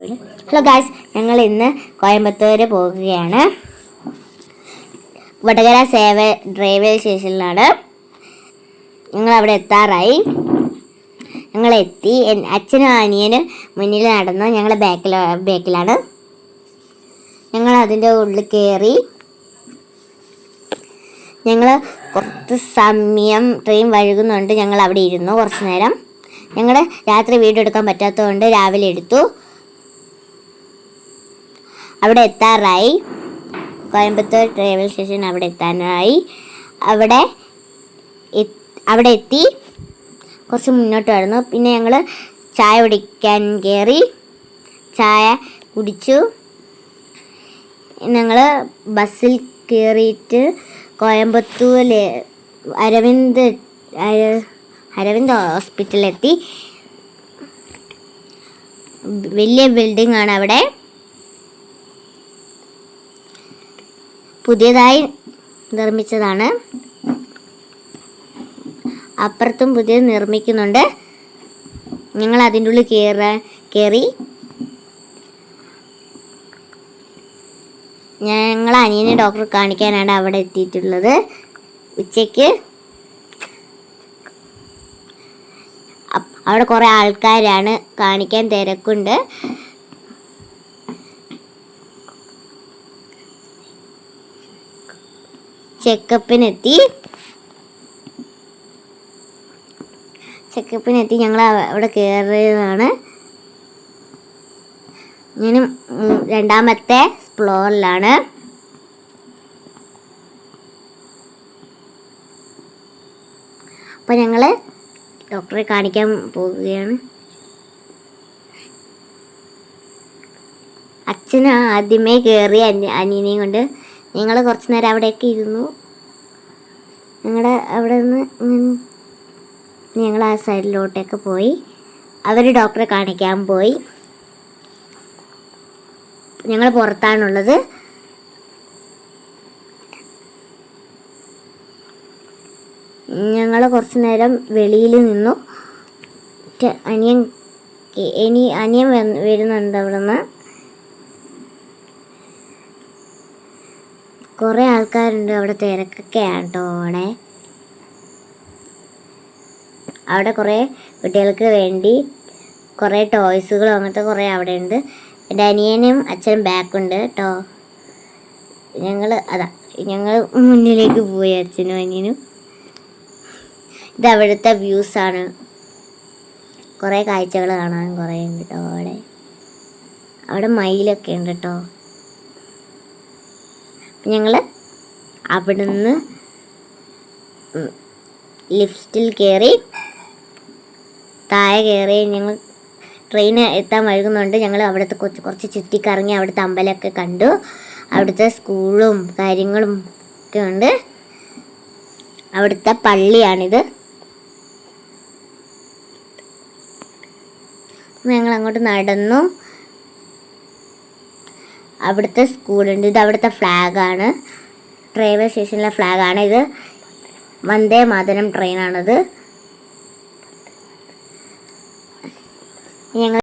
Hello guys ഞങ്ങൾ ഇന്ന് കോയമ്പത്തൂർ പോകുകയാണ് വടകര സേവ റെയിൽവേ സ്റ്റേഷനിലാണ് ഞങ്ങൾ അവിടെ എത്താറായി. ഞങ്ങൾ എത്തി. അച്ഛനും അനിയനും മുന്നിൽ നടന്നു ഞങ്ങൾ ബാക്കിൽ ബാക്കിലാണ് ഞങ്ങൾ അതിന്റെ ഉള്ളിൽ കയറി ഞങ്ങൾ കുറച്ച് സമയം ട്രെയിൻ വഴുകുന്നുണ്ട്. ഞങ്ങൾ അവിടെ ഇരുന്നു കുറച്ച് നേരം. ഞങ്ങൾ രാത്രി വീഡിയോ എടുക്കാൻ പറ്റാത്തതുകൊണ്ട് രാവിലെ എടുത്തു. അവിടെ എത്താറായി. കോയമ്പത്തൂർ റെയിൽവേ സ്റ്റേഷൻ അവിടെ എത്താനായി. അവിടെ അവിടെ എത്തി. കുറച്ച് മുന്നോട്ട് വരുന്നു പിന്നെ ഞങ്ങൾ ചായ കുടിക്കാൻ കയറി ചായ കുടിച്ചു. ഞങ്ങൾ ബസ്സിൽ കയറിയിട്ട് കോയമ്പത്തൂരിലെ അരവിന്ദ് അര- അരവിന്ദ് ഹോസ്പിറ്റലിലെത്തി. വലിയ ബിൽഡിംഗ് ആണ് അവിടെ. പുതിയതായി നിർമ്മിച്ചതാണ്. അപ്പുറത്തും പുതിയത് നിർമ്മിക്കുന്നുണ്ട്. ഞങ്ങൾ അതിന്റെ ഉള്ളിൽ കയറ കയറി ഞങ്ങൾ അനിയനെ ഡോക്ടർ കാണിക്കാനാണ് അവിടെ എത്തിയിട്ടുള്ളത്. ഉച്ചയ്ക്ക്. അവിടെ കുറേ ആൾക്കാരാണ് കാണിക്കാൻ തിരക്കുണ്ട്. ചെക്കപ്പിനെത്തി. ചെക്കപ്പിനെത്തി. ഞങ്ങൾ അവിടെ കയറിയതാണ് ഞാനും രണ്ടാമത്തെ ഫ്ലോറിലാണ് അപ്പോൾ ഞങ്ങൾ ഡോക്ടറെ കാണിക്കാൻ പോവുകയാണ്. അച്ഛന് ആദ്യമേ കയറി അനി അനിയനെയും കൊണ്ട് ഞങ്ങൾ കുറച്ച് നേരം അവിടെയൊക്കെ ഇരുന്നു. ഞങ്ങളുടെ അവിടെ നിന്ന് ഞങ്ങൾ ആ സൈഡിലോട്ടൊക്കെ പോയി. അവർ ഡോക്ടറെ കാണിക്കാൻ പോയി. ഞങ്ങൾ പുറത്താണുള്ളത്. ഞങ്ങൾ കുറച്ച് നേരം വെളിയിൽ നിന്നു. അനിയൻ ഇനി അനിയൻ വരുന്നുണ്ട് അവിടെ നിന്ന് കുറേ ആൾക്കാരുണ്ട് അവിടെ തിരക്കൊക്കെയാണ് കേട്ടോ അവിടെ അവിടെ കുറേ കുട്ടികൾക്ക് വേണ്ടി കുറേ ടോയ്സുകളും അങ്ങനത്തെ കുറേ അവിടെ ഉണ്ട് എന്റെ അനിയനും അച്ഛനും ബാക്കുണ്ട് കേട്ടോ. ഞങ്ങൾ അതാ ഞങ്ങൾ മുന്നിലേക്ക് പോയി അച്ഛനും അനിയനും. ഇത് അവിടുത്തെ ആണ്. കുറേ കാഴ്ചകൾ കാണാൻ കുറേ ഉണ്ട് കേട്ടോ അവിടെ. അവിടെ മയിലൊക്കെ ഉണ്ട് കേട്ടോ. ഞങ്ങൾ അവിടുന്ന് ലിഫ്റ്റിൽ കയറി താഴെ കയറി ഞങ്ങൾ ട്രെയിൻ എത്താൻ വൈകുന്നുണ്ട്. ഞങ്ങൾ അവിടുത്തെ കുറച്ച് കുറച്ച് ചുറ്റിക്കറങ്ങി അവിടുത്തെ അമ്പലമൊക്കെ കണ്ടു. അവിടുത്തെ സ്കൂളും കാര്യങ്ങളും ഒക്കെ ഉണ്ട്. അവിടുത്തെ പള്ളിയാണിത്. ഞങ്ങൾ അങ്ങോട്ട് നടന്നു. അവിടുത്തെ സ്കൂളുണ്ട്. ഇത് അവിടുത്തെ ഫ്ലാഗാണ്. റെയിൽവേ സ്റ്റേഷനിലെ ഫ്ലാഗാണ് ഇത്. വന്ദേ മാതരം ട്രെയിനാണത്. ഞങ്ങൾ